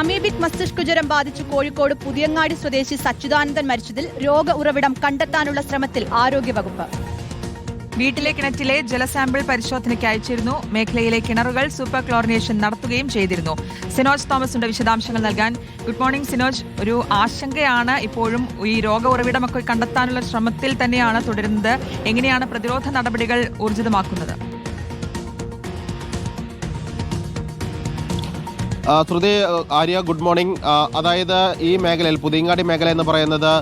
Amoebic മസ്തിഷ്ക ജ്വരം ബാധിച്ച് കോഴിക്കോട് പുതിയങ്ങാടി സ്വദേശി സച്ചിദാനന്ദൻ മരിച്ചതിൽ രോഗ ഉറവിടം കണ്ടെത്താനുള്ള ശ്രമത്തിൽ ആരോഗ്യവകുപ്പ്. വീട്ടിലെ കിണറ്റിലെ ജലസാമ്പിൾ പരിശോധനയ്ക്ക് അയച്ചിരുന്നു. മേഖലയിലെ കിണറുകൾ സൂപ്പർ ക്ലോറിനേഷൻ നടത്തുകയും ചെയ്തിരുന്നു. സിനോജ് തോമസിന്റെ വിശദാംശങ്ങൾ നൽകാൻ ഗുഡ് മോർണിംഗ് സിനോജ്. ഒരു ആശങ്കയാണ് ഇപ്പോഴും ഈ രോഗ ഉറവിടമൊക്കെ കണ്ടെത്താനുള്ള ശ്രമത്തിൽ തന്നെയാണ് തുടരുന്നത്. എങ്ങനെയാണ് പ്രതിരോധ നടപടികൾ ഊർജിതമാക്കുന്നത്? ശ്രുതി ആര്യ ഗുഡ് മോർണിംഗ് അതായത് ഈ മേഖലയിൽ പുതിയങ്ങാടി മേഖല എന്ന് പറയുന്നത്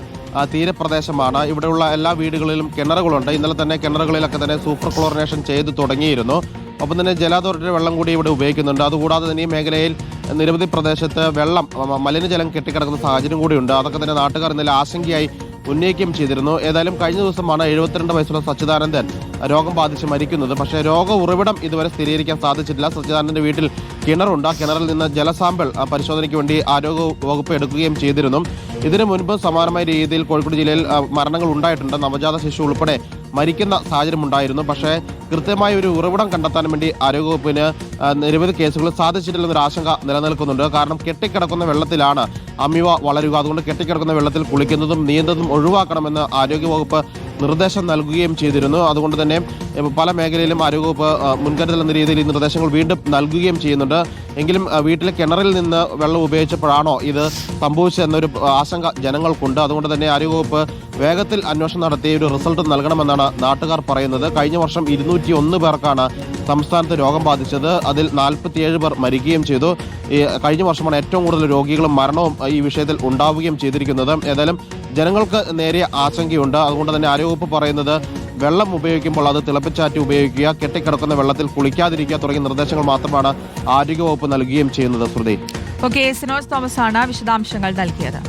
തീരപ്രദേശമാണ്. ഇവിടെയുള്ള എല്ലാ വീടുകളിലും കിണറുകളുണ്ട്. ഇന്നലെ തന്നെ കിണറുകളിലൊക്കെ തന്നെ സൂപ്പർ ക്ലോറിനേഷൻ ചെയ്തു തുടങ്ങിയിരുന്നു. ഒപ്പം തന്നെ ജല വെള്ളം കൂടി ഇവിടെ ഉപയോഗിക്കുന്നുണ്ട്. അതുകൂടാതെ തന്നെ ഈ മേഖലയിൽ നിരവധി പ്രദേശത്ത് വെള്ളം മലിനജലം കെട്ടിക്കിടക്കുന്ന സാഹചര്യം കൂടിയുണ്ട്. അതൊക്കെ തന്നെ നാട്ടുകാർ ഇന്നലെ ആശങ്കയായി ഉന്നയിക്കുകയും ചെയ്തിരുന്നു. ഏതായാലും കഴിഞ്ഞ ദിവസമാണ് എഴുപത്തിരണ്ട് വയസ്സുള്ള സച്ചിദാനന്ദൻ രോഗം ബാധിച്ച് മരിക്കുന്നത്. പക്ഷേ രോഗ ഉറവിടം ഇതുവരെ സ്ഥിരീകരിക്കാൻ സാധിച്ചിട്ടില്ല. സച്ചിദാനന്ദന്റെ വീട്ടിൽ കിണറുണ്ട്. ആ കിണറിൽ നിന്ന് ജലസാമ്പിൾ പരിശോധനയ്ക്ക് വേണ്ടി ആരോഗ്യ വകുപ്പ് എടുക്കുകയും ചെയ്തിരുന്നു. ഇതിനു മുൻപ് സമാനമായ രീതിയിൽ കോഴിക്കോട് ജില്ലയിൽ മരണങ്ങൾ ഉണ്ടായിട്ടുണ്ട്. നവജാത ശിശു ഉൾപ്പെടെ മരിക്കുന്ന സാഹചര്യം ഉണ്ടായിരുന്നു. പക്ഷേ കൃത്യമായ ഒരു ഉറവിടം കണ്ടെത്താൻ വേണ്ടി ആരോഗ്യവകുപ്പിന് നിരവധി കേസുകൾ സാധിച്ചിട്ടില്ലെന്നൊരു ആശങ്ക നിലനിൽക്കുന്നുണ്ട്. കാരണം കെട്ടിക്കിടക്കുന്ന വെള്ളത്തിലാണ് അമിവ വളരുക. അതുകൊണ്ട് കെട്ടിക്കിടക്കുന്ന വെള്ളത്തിൽ കുളിക്കുന്നതും നീന്തതും ഒഴിവാക്കണമെന്ന് ആരോഗ്യവകുപ്പ് നിർദ്ദേശം നൽകുകയും ചെയ്തിരുന്നു. അതുകൊണ്ട് തന്നെ പല മേഖലയിലും ആരോഗ്യവകുപ്പ് മുൻകരുതൽ എന്ന രീതിയിൽ ഈ നിർദ്ദേശങ്ങൾ വീണ്ടും നൽകുകയും ചെയ്യുന്നുണ്ട്. എങ്കിലും വീട്ടിലെ കിണറിൽ നിന്ന് വെള്ളം ഉപയോഗിച്ചപ്പോഴാണോ ഇത് സംഭവിച്ചതെന്നൊരു ആശങ്ക ജനങ്ങൾക്കുണ്ട്. അതുകൊണ്ട് തന്നെ ആരോഗ്യവകുപ്പ് വേഗത്തിൽ അന്വേഷണം നടത്തി ഒരു റിസൾട്ട് നൽകണമെന്നാണ് നാട്ടുകാർ പറയുന്നത്. കഴിഞ്ഞ വർഷം ഇരുന്നൂറ്റി പേർക്കാണ് സംസ്ഥാനത്ത് രോഗം ബാധിച്ചത് അതിൽ നാൽപ്പത്തിയേഴ് പേർ മരിക്കുകയും ചെയ്തു. കഴിഞ്ഞ വർഷമാണ് ഏറ്റവും കൂടുതൽ രോഗികളും മരണവും ഈ വിഷയത്തിൽ ഉണ്ടാവുകയും ചെയ്തിരിക്കുന്നത്. ഏതായാലും ജനങ്ങൾക്ക് നേരിയ ആശങ്കയുണ്ട്. അതുകൊണ്ട് തന്നെ ആരോഗ്യവകുപ്പ് പറയുന്നത് വെള്ളം ഉപയോഗിക്കുമ്പോൾ അത് തിളപ്പിച്ചാറ്റി ഉപയോഗിക്കുക കെട്ടിക്കിടക്കുന്ന വെള്ളത്തിൽ കുളിക്കാതിരിക്കുക തുടങ്ങിയ നിർദ്ദേശങ്ങൾ മാത്രമാണ് ആരോഗ്യവകുപ്പ് നൽകുകയും ചെയ്യുന്നത്. ശ്രുതി. ഓക്കെ സിനോജ് തോമസ് ആണ് വിശദാംശങ്ങൾ നൽകിയത്.